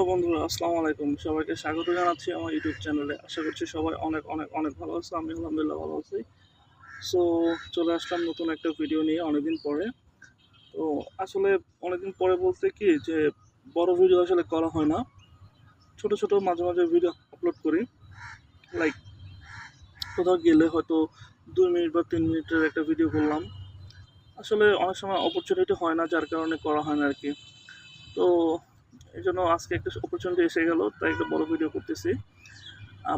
Hello বন্ধুরা, আসসালামু আলাইকুম। সবাইকে স্বাগত জানাচ্ছি আমার ইউটিউব চ্যানেলে। আশা করছি সবাই অনেক অনেক অনেক ভালো আছে। আমি আলহামদুলিল্লাহ ভালো আছি। সো চলে আসলাম নতুন একটা ভিডিও নিয়ে অনেকদিন পরে। তো, আসলে অনেকদিন পরে বলতে কি যে, বড় ভিডিও আসলে করা হয় না। ছোট ছোট, মাঝে মাঝে ভিডিও আপলোড করি। লাইক কোথাও গেলে হয়তো দুই মিনিট বা তিন মিনিটের একটা ভিডিও করলাম আসলে অনেক সময় অপরচুনিটি হয় না, যার কারণে করা হয় না আর কি। তো এই জন্য আজকে একটা অপরচুনিটি এসে গেল, তাই একটা বড় ভিডিও করতেছি।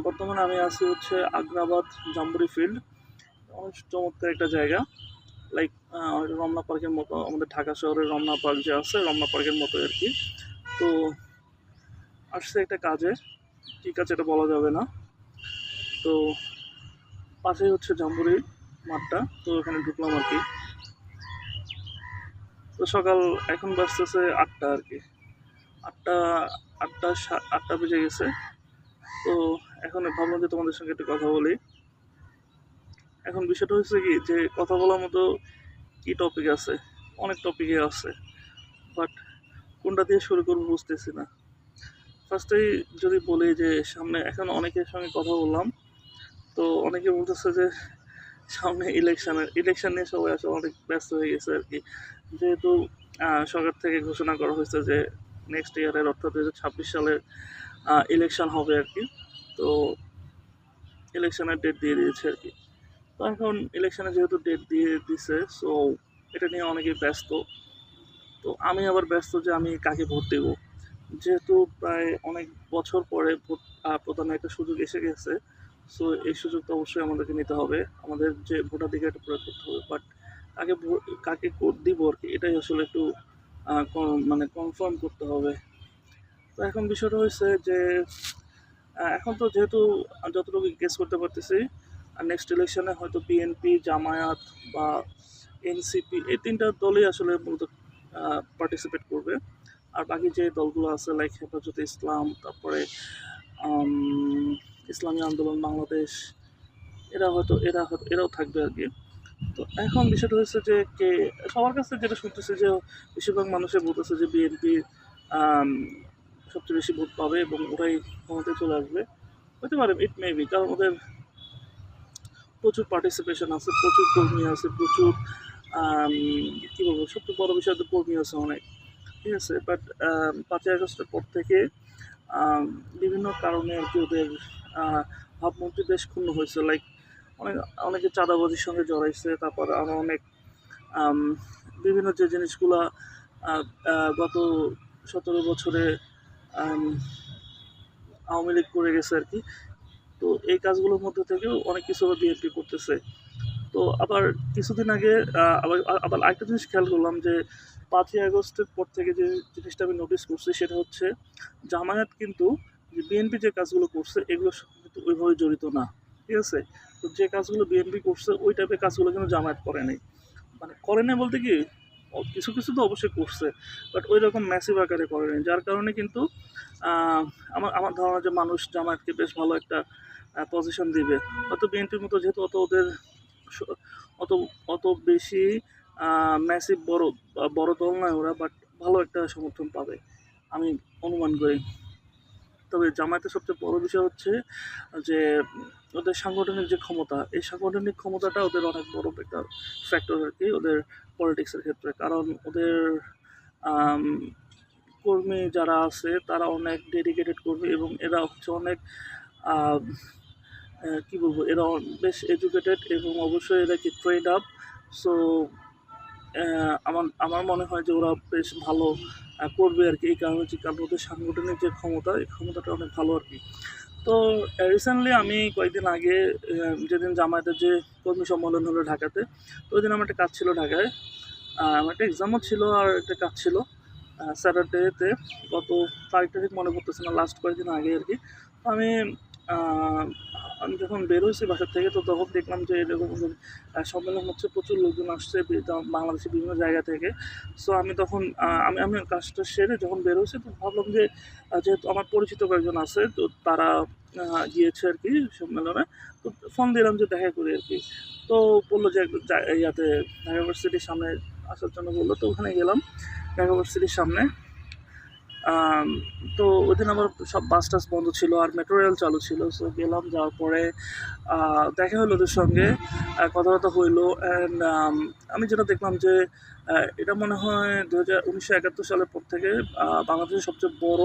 বর্তমানে আমি আছি হচ্ছে আগ্রাবাদ জাম্বুরি ফিল্ড অনেক চমৎকার একটা জায়গা। লাইক রমনা পার্কের মতো, আমাদের ঢাকা শহরের রমনা পার্ক যে আছে, রমনা পার্কের মতো আর কি। তো, আসছে একটা কাজে। কী কাজ এটা বলা যাবে না। তো, পাশেই হচ্ছে জাম্বুরি মাঠটা। তো, ওখানে ঢুকলাম আর কি। তো সকাল এখন বাজতেছে আটটা আর কি। আটটা আটটা আটটা বেজে গেছে। তো এখন ভাবলাম যে তোমাদের সঙ্গে একটু কথা বলি। এখন বিষয়টা হচ্ছে কি, যে কথা বলার মতো কি টপিক আছে? অনেক টপিকে আছে বাট কোনটা দিয়ে শুরু করব বুঝতেছি না। ফার্স্টেই যদি বলি যে সামনে, এখন অনেকের সঙ্গে কথা বললাম, তো অনেকে বলতেছে যে সামনে ইলেকশানের ইলেকশন নিয়ে সবাই আসলে অনেক ব্যস্ত হয়ে গেছে আর কি। যেহেতু সরকার থেকে ঘোষণা করা হয়েছে যে নেক্সট ইয়ারের অর্থাৎ দু হাজার ছাব্বিশ সালে ইলেকশন হবে আর কি। তো ইলেকশনের ডেট দিয়ে দিয়েছে আর কি। তো এখন ইলেকশনে যেহেতু ডেট দিয়ে দিছে সো এটা নিয়ে অনেকেই ব্যস্ত। তো আমি আবার ব্যস্ত যে আমি কাকে ভোট দেব। যেহেতু প্রায় অনেক বছর পরে ভোট প্রদানের একটা সুযোগ এসে গেছে সো এই সুযোগটা অবশ্যই আমাদেরকে নিতে হবে। আমাদের যে ভোটাধিকারটা প্রয়োগ করতে হবে বাট কাকে কাকে ভোট দিব আর কি, এটাই আসলে একটু মানে কনফার্ম করতে হবে। তো এখন বিষয়টা হয়েছে যে এখন তো যেহেতু যতটুকু গেস করতে পারতেছি, আর নেক্সট ইলেকশনে হয়তো বিএনপি জামায়াত বা এনসিপি এই তিনটা দলই আসলে মূলত পার্টিসিপেট করবে। আর বাকি যে দলগুলো আছে লাইক হেফাজতে ইসলাম, তারপরে ইসলামী আন্দোলন, বাংলাদেশ, এরা হয়তো এরা হয়তো, এরাও থাকবে আর কি। তো এখন বিষয়টা হচ্ছে যে কে, সবার কাছে যেটা শুনতেছে যে বেশিরভাগ মানুষে বলতেছে যে বিএনপি সবচেয়ে বেশি ভোট পাবে এবং ওরাই ক্ষমতায় চলে আসবে। হতে পারে ইট মেবি কারণ ওদের প্রচুর পার্টিসিপেশন আছে, প্রচুর কর্মী আছে, প্রচুর কি বলব, সবচেয়ে বড় বিষয় তো কর্মী আছে অনেক। ঠিক আছে বাট পাঁচই আগস্টের পর থেকে বিভিন্ন কারণে আর কি ওদের ভাবমূর্তি বেশ ক্ষুণ্ণ হয়েছে। লাইক অনেক, অনেকে চাঁদাবাজির সঙ্গে জড়াইছে, তারপর আরও অনেক বিভিন্ন যে জিনিসগুলা গত সতেরো বছরে আওয়ামী লীগ করে গেছে আর কি। তো এই কাজগুলোর মধ্যে থেকেও অনেক কিছু বিএনপি করতেছে। তো আবার কিছুদিন আগে আবার আবার আরেকটা জিনিস খেয়াল করলাম যে, পাঁচই আগস্টের পর থেকে যে জিনিসটা আমি নোটিস করছি, সেটা হচ্ছে, জামায়াত কিন্তু বিএনপি যে কাজগুলো করছে এগুলো কিন্তু ওইভাবে জড়িত না। ঠিক আছে? তো যে কাজগুলো বিএনপি করছে, ওই টাইপের কাজগুলো কিন্তু জামায়াত করে নাই। মানে করে নাই বলতে কি কিছু কিছু তো অবশ্যই করছে বাট ওই রকম ম্যাসিভ আকারে করে নাই। যার কারণে কিন্তু আমার আমার ধারণা যে মানুষ জামায়াতকে বেশ ভালো একটা পজিশন দিবে। হয়তো বিএনপির মতো যেহেতু অত ওদের অত অত বেশি ম্যাসিভ বড় বড় দল নয় ওরা বাট ভালো একটা সমর্থন পাবে। আমি অনুমান করি। তবে জামায়াতের সবচেয়ে বড় বিষয় হচ্ছে যে ওদের সাংগঠনিক যে ক্ষমতা, এই সাংগঠনিক ক্ষমতাটা ওদের অনেক বড় একটা ফ্যাক্টর আর কি ওদের পলিটিক্সের ক্ষেত্রে। কারণ ওদের কর্মী যারা আছে তারা অনেক ডেডিকেটেড কর্মী এবং এরা হচ্ছে অনেক কি বলব, এরা বেশ এডুকেটেড এবং অবশ্যই এরা কি ট্রেড আপ সো আমার আমার মনে হয় যে ওরা বেশ ভালো করবে আর কি। এই কারণে হচ্ছে কারণ সাংগঠনিক যে ক্ষমতা, এই ক্ষমতাটা অনেক ভালো আর কি। তো রিসেন্টলি আমি কয়েকদিন আগে যেদিন জামায়াতের যে কর্মী সম্মেলন হলো ঢাকাতে, তো ওই দিন আমার একটা কাজ ছিল ঢাকায়। আমার একটা এক্সামও ছিল আর একটা কাজ ছিল স্যাটারডেতে গত তারিখটা ঠিক মনে পড়তেছে না লাস্ট কয়েকদিন আগে আর কি। তো আমি আমি যখন বের হয়েছি বাসার থেকে, তো তখন দেখলাম যে এরকম সম্মেলন হচ্ছে, প্রচুর লোকজন আসছে বাংলাদেশের বিভিন্ন জায়গা থেকে। সো আমি তখন আমি আমি কাজটা সেরে যখন বের হয়েছি তো ভাবলাম যে যেহেতু আমার পরিচিত কয়েকজন আছে, তো তারা গিয়েছে আর কি সম্মেলনে, তো ফোন দিলাম যে দেখা করি আর কি। তো বলল যে ইয়াতে ঢাকা ইউনিভার্সিটির সামনে আসার জন্য বলল, তো ওখানে গেলাম ঢাকা ইউনিভার্সিটির সামনে। তো ওই দিন আমার সব বাস টাস বন্ধ ছিল আর মেট্রো রেল চালু ছিল। সো গেলাম, যাওয়ার পরে দেখা হলো ওদের সঙ্গে কথাবার্তা হইল অ্যান্ড আমি যেটা দেখলাম যে এটা মনে হয় দু হাজার উনিশশো একাত্তর সালের পর থেকে বাংলাদেশের সবচেয়ে বড়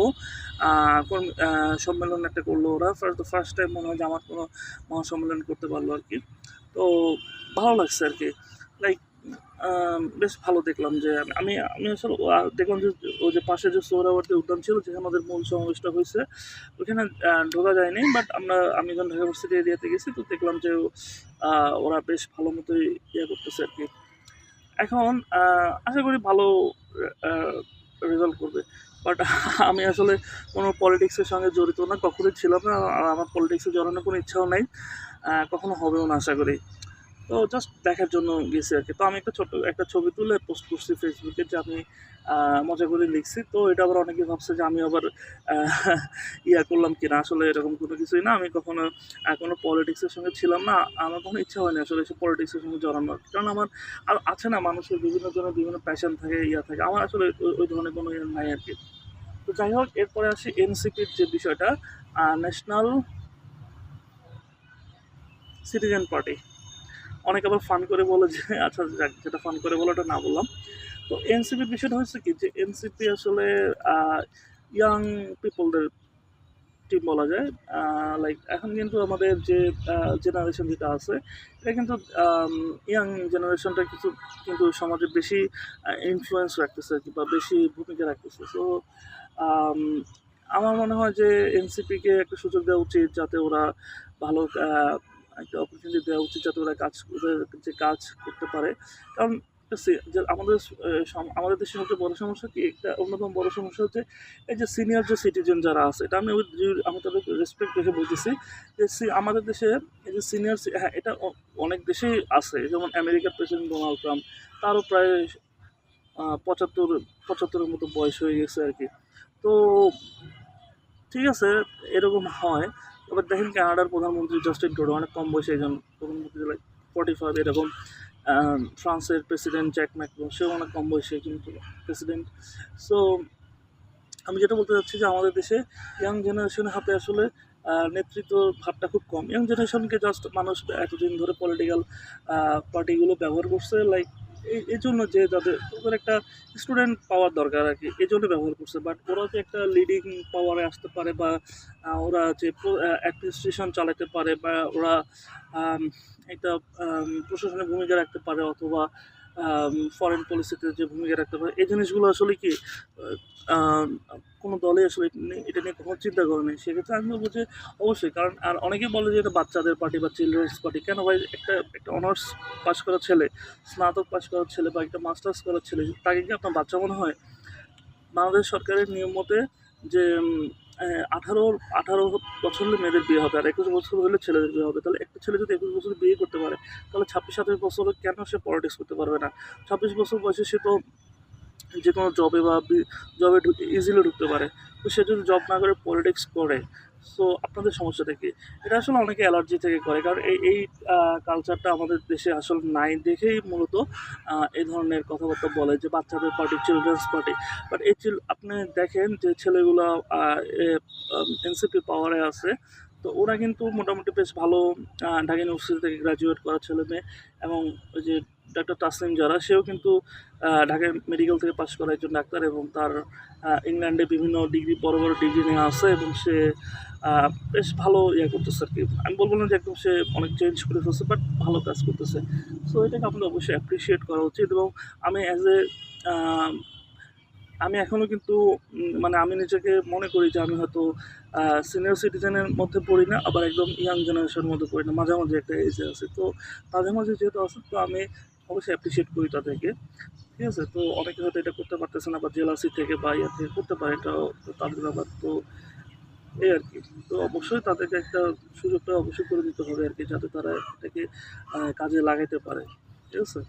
সম্মেলন একটা করল ওরা। ফার্স্ট ফার্স্ট টাইম মনে হয় যে আমার কোনো মহাসম্মেলন করতে পারল আর কি। তো ভালো লাগছে আর কি। বেশ ভালো দেখলাম যে আমি- আমি আসলে দেখলাম যে ওই যে পাশে যে সোহরাওয়ার্দী উদ্যান ছিল, যেখানে ওদের মূল সমাবেশটা হয়েছে ওইখানে ঢোকা যায়নি বাট আমরা, আমি যখন ঢাকা ভার্সিটি এরিয়াতে গেছি, তো দেখলাম যে ওরা বেশ ভালো মতোই ইয়ে করতেছে আর কি। এখন আশা করি ভালো রেজাল্ট করবে বাট আমি আসলে কোনো পলিটিক্সের সঙ্গে জড়িত না, কখনোই ছিলাম না, আর আমার পলিটিক্সে জড়ানোর কোনো ইচ্ছাও নাই কখনো হবেও না, আশা করি। তো জাস্ট দেখার জন্য গেছি আর কি। তো আমি একটা ছোট, একটা ছবি তুলে পোস্ট করছি ফেসবুকে যে আমি মজা করে লিখছি। তো এটা আবার অনেকে ভাবছে যে আমি আবার ইয়া করলাম কিনা? আসলে এরকম কোনো কিছুই না। আমি কখনো কোনো পলিটিক্সের সঙ্গে ছিলাম না। আমার কোনো ইচ্ছা হয়নি আসলে এসব পলিটিক্সের সঙ্গে জড়ানোর। কারণ আমার আর আছে না মানুষের বিভিন্ন জনের বিভিন্ন প্যাশন থাকে, ইয়া থাকে। আমার আসলে ওই ধরনের কোনো ইয়ে নাই আর কি। তো যাই হোক, এরপরে আসি এনসিপির যে বিষয়টা ন্যাশনাল সিটিজেন পার্টি অনেকে আবার ফান করে বলে যে আচ্ছা যেটা ফান করে বলে, ওটা না বললাম। তো এনসিপির বিষয়টা হচ্ছে কি, যে এনসিপি আসলে ইয়াং পিপলদের টিম বলা যায় লাইক এখন কিন্তু আমাদের যে জেনারেশন যেটা আছে, এটা কিন্তু ইয়াং জেনারেশনটা কিছু, কিন্তু সমাজে বেশি ইনফ্লুয়েন্স রাখতেছে কি, বা বেশি ভূমিকা রাখতেছে। সো আমার মনে হয় যে এনসিপিকে একটা সুযোগ দেওয়া উচিত যাতে ওরা ভালো একটা অপরচুনিটি দেওয়া উচিত যাতে ওরা কাজ যে কাজ করতে পারে। কারণ যে আমাদের আমাদের দেশের সবচেয়ে বড় সমস্যা কি? একটা অন্যতম বড় সমস্যা হচ্ছে, এই যে সিনিয়র যে সিটিজেন যারা আছে, এটা আমি আমি তাদের রেসপেক্ট রেখে বলতেছি যে আমাদের দেশে এই যে সিনিয়র হ্যাঁ এটা অনেক দেশেই আছে। যেমন আমেরিকার প্রেসিডেন্ট ডোনাল্ড ট্রাম্প তারও প্রায় পঁচাত্তর, পঁচাত্তরের মতো বয়স হয়ে গেছে আর কি। তো, ঠিক আছে, এরকম হয়। এবার দেখেন কানাডার প্রধানমন্ত্রী জাস্টিন ট্রুডো অনেক কম বয়সে একজন প্রধানমন্ত্রী লাইক ফর্টি ফাইভ এরকম ফ্রান্সের প্রেসিডেন্ট জ্যাক ম্যাক্রো সেও অনেক কম বয়সে কিন্তু প্রেসিডেন্ট সো আমি যেটা বলতে চাচ্ছি যে আমাদের দেশে ইয়াং জেনারেশনের হাতে আসলে নেতৃত্ব ভাবটা খুব কম। ইয়াং জেনারেশনকে জাস্ট মানুষ এতদিন ধরে পলিটিক্যাল পার্টিগুলো ব্যবহার করছে লাইক এই জন্য যে যাদের ওদের একটা স্টুডেন্ট পাওয়ার দরকার আর কি, এই জন্য ব্যবহার করছে। বাট ওরা যে একটা লিডিং পাওয়ারে আসতে পারে বা ওরা যে অ্যাডমিনিস্ট্রেশন চালাতে পারে বা ওরা একটা প্রশাসনের ভূমিকা রাখতে পারে অথবা ফরেন পলিসিতে যে ভূমিকা রাখতে পারে, এই জিনিসগুলো আসলে কি কোনো দলে আসলে এটা নিয়ে- কখনো চিন্তা করে নেই। সেক্ষেত্রে আমি বলব যে অবশ্যই, কারণ আর অনেকে বলে যে এটা বাচ্চাদের পার্টি বা চিলড্রেন্স পার্টি কেন ভাই? একটা একটা অনার্স পাশ করা ছেলে, স্নাতক পাশ করা ছেলে বা একটা মাস্টার্স করা ছেলে, তাকে কি আপনার বাচ্চা মনে হয়? বাংলাদেশ সরকারের নিয়ম মতে যে আঠারো আঠারো বছর হলে মেয়েদের বিয়ে হবে আর একুশ বছর হলে ছেলেদের বিয়ে হবে। তাহলে একটা ছেলে যদি একুশ বছর বিয়ে করতে পারে, তাহলে ছাব্বিশ, সাতাশ বছর কেন সে পলিটিক্স করতে পারবে না? ছাব্বিশ বছর বয়সে সে তো যে কোনো জবে বা জবে ইজিলি ঢুকতে পারে। তো সে যদি জব না করে পলিটিক্স করে সো আপনাদের সমস্যাটা কি? এটা আসলে অনেকে অ্যালার্জি থেকে করে। কারণ এই এই কালচারটা আমাদের দেশে আসলে নাই দেখেই মূলত এই ধরনের কথাবার্তা বলে যে বাচ্চাদের পার্টি চিলড্রেন্স পার্টি বাট এই চিল আপনি দেখেন যে ছেলেগুলো এনসিপি পাওয়ারে আছে। তো ওরা কিন্তু মোটামুটি বেশ ভালো ঢাকা ইউনিভার্সিটি থেকে গ্রাজুয়েট করা ছেলে মেয়ে এবং ওই যে ডাক্তার তাসলিম যারা সেও কিন্তু ঢাকা মেডিকেল থেকে পাশ করা একজন ডাক্তার এবং তার ইংল্যান্ডে বিভিন্ন ডিগ্রি বড় বড় ডিগ্রি নেওয়া আছে এবং সে বেশ ভালো ইয়ে করতেছে আর কি। আমি বলব না যে একদম সে অনেক চেঞ্জ করে ফেলছে বাট ভালো কাজ করতেছে। সো এটাকে আপনাদের অবশ্যই অ্যাপ্রিসিয়েট করা উচিত এবং আমি অ্যাজ এ আমি এখনও কিন্তু মানে আমি নিজেকে মনে করি যে আমি হয়তো সিনিয়র সিটিজেনের মধ্যে পড়ি না, আবার একদম ইয়াং জেনারেশনের মধ্যে পড়ি না মাঝামাঝি একটা এজে আছে। তো মাঝে মাঝে যেহেতু আছে, তো আমি অবশ্যই অ্যাপ্রিসিয়েট করি তাদেরকে। ঠিক আছে, তো অনেকে হয়তো এটা করতে পারতেছে না বা জেলাসি থেকে বা ইয়া থেকে করতে পারে, এটাও তো তাদের ব্যাপার, তো এই আর কি। তো অবশ্যই তাদেরকে একটা সুযোগটা অবশ্যই করে দিতে হবে আর কি, যাতে তারা এটাকে কাজে লাগাইতে পারে। ঠিক আছে?